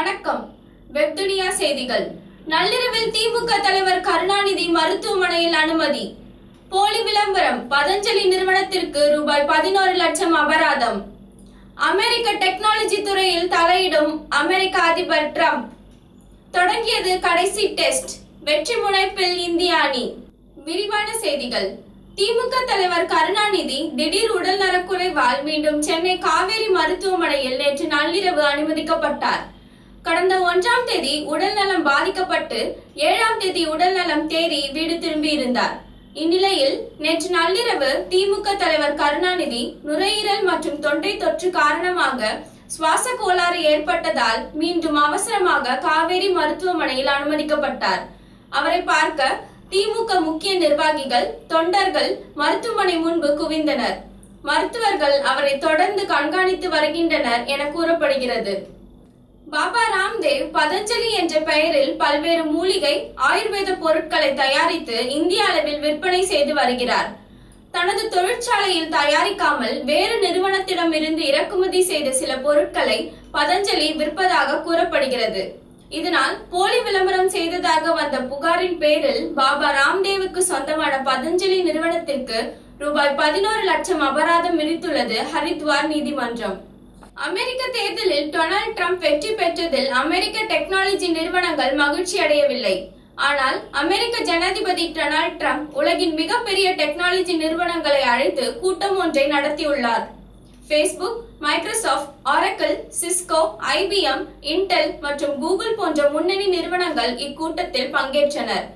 வணக்கம். வெப்துனியா செய்திகள். நள்ளிரவில் திமுக தலைவர் கருணாநிதி மருத்துவமனையில் அனுமதி. போலி விளம்பரம் பதஞ்சலி நிறுவனத்திற்கு ரூபாய் பதினோரு லட்சம் அபராதம். அமெரிக்க டெக்னாலஜி துறையில் தலையிடும் அமெரிக்க அதிபர் ட்ரம்ப். தொடங்கியது கடைசி டெஸ்ட். வெற்றி முனைப்பில் இந்திய அணி. விரிவான செய்திகள். திமுக தலைவர் கருணாநிதி திடீர் உடல் நலக்குறைவால் மீண்டும் சென்னை காவேரி மருத்துவமனையில் நேற்று நள்ளிரவு அனுமதிக்கப்பட்டார். கடந்த ஒன்றாம் தேதி உடல் நலம் பாதிக்கப்பட்டு ஏழாம் தேதி உடல் நலம் தேறி வீடு திரும்பி இருந்தார். இந்நிலையில் நேற்று நள்ளிரவு திமுக தலைவர் கருணாநிதி நுரையீரல் மற்றும் தொண்டை தொற்று காரணமாக சுவாச கோளாறு ஏற்பட்டதால் மீண்டும் அவசரமாக காவேரி மருத்துவமனையில் அனுமதிக்கப்பட்டார். அவரை பார்க்க திமுக முக்கிய நிர்வாகிகள் தொண்டர்கள் மருத்துவமனை முன்பு குவிந்தனர். மருத்துவர்கள் அவரை தொடர்ந்து கண்காணித்து வருகின்றனர் என கூறப்படுகிறது. பாபா ராம்தேவ் பதஞ்சலி என்ற பெயரில் பல்வேறு மூலிகை ஆயுர்வேத பொருட்களை தயாரித்து இந்திய அளவில் விற்பனை செய்து வருகிறார். தனது தொழிற்சாலையில் தயாரிக்காமல் வேறு நிறுவனத்திடம் இருந்து இறக்குமதி செய்த சில பொருட்களை பதஞ்சலி விற்பதாக கூறப்படுகிறது. இதனால் போலி விளம்பரம் செய்ததாக வந்த புகாரின் பேரில் பாபா ராம்தேவுக்கு சொந்தமான பதஞ்சலி நிறுவனத்திற்கு ரூபாய் பதினோரு லட்சம் அபராதம் விதித்துள்ளது ஹரித்வார் நீதிமன்றம். அமெரிக்க தேர்தலில் டொனால்ட் ட்ரம்ப் வெற்றி பெற்றதில் அமெரிக்க டெக்னாலஜி நிறுவனங்கள் மகிழ்ச்சி அடையவில்லை. ஆனால் அமெரிக்க ஜனாதிபதி டொனால்ட் ட்ரம்ப் உலகின் மிகப்பெரிய டெக்னாலஜி நிறுவனங்களை அழைத்து கூட்டம் ஒன்றை நடத்தியுள்ளார். Facebook Microsoft Oracle Cisco IBM Intel மற்றும் கூகுள் போன்ற முன்னணி நிறுவனங்கள் இக்கூட்டத்தில் பங்கேற்றனர்.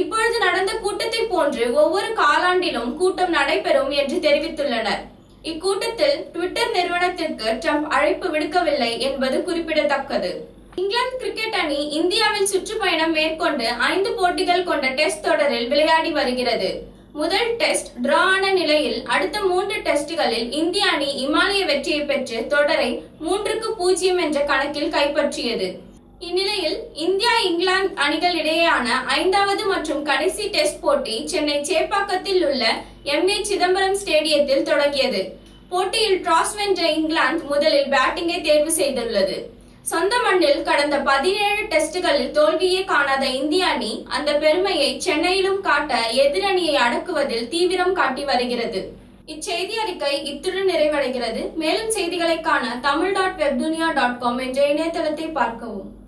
இப்பொழுது நடந்த கூட்டத்தை போன்று ஒவ்வொரு காலாண்டிலும் கூட்டம் நடைபெறும் என்று தெரிவித்துள்ளனர். இக்கூட்டத்தில் ட்விட்டர் நிறுவனத்திற்கு ட்ரம்ப் அழைப்பு விடுக்கவில்லை என்பது குறிப்பிடத்தக்கது. இங்கிலாந்து கிரிக்கெட் அணி இந்தியாவில் சுற்றுப்பயணம் மேற்கொண்டு ஐந்து போட்டிகள் கொண்ட டெஸ்ட் தொடரில் விளையாடி வருகிறது. முதல் டெஸ்ட் டிரா ஆன நிலையில் அடுத்த மூன்று டெஸ்டுகளில் இந்திய அணி இமாலய வெற்றியை பெற்று தொடரை மூன்றுக்கு பூஜ்ஜியம் என்ற கணக்கில் கைப்பற்றியது. இந்நிலையில் இந்தியா இங்கிலாந்து அணிகள் இடையேயான ஐந்தாவது மற்றும் கடைசி டெஸ்ட் போட்டி சென்னை சேப்பாக்கத்தில் உள்ள எம். ஏ. சிதம்பரம் ஸ்டேடியத்தில் தொடங்கியது. போட்டியில் டாஸ் வென்ற இங்கிலாந்து முதலில் பேட்டிங்கை தேர்வு செய்துள்ளது. சொந்த மண்ணில் கடந்த பதினேழு டெஸ்டுகளில் தோல்வியே காணாத இந்திய அணி அந்த பெருமையை சென்னையிலும் காட்ட எதிரணியை அடக்குவதில் தீவிரம் காட்டி வருகிறது. இச்செய்தி அறிக்கை இத்துடன் நிறைவடைகிறது. மேலும் செய்திகளை காண Tamil dot Webdunia dot com என்ற இணையதளத்தை பார்க்கவும்.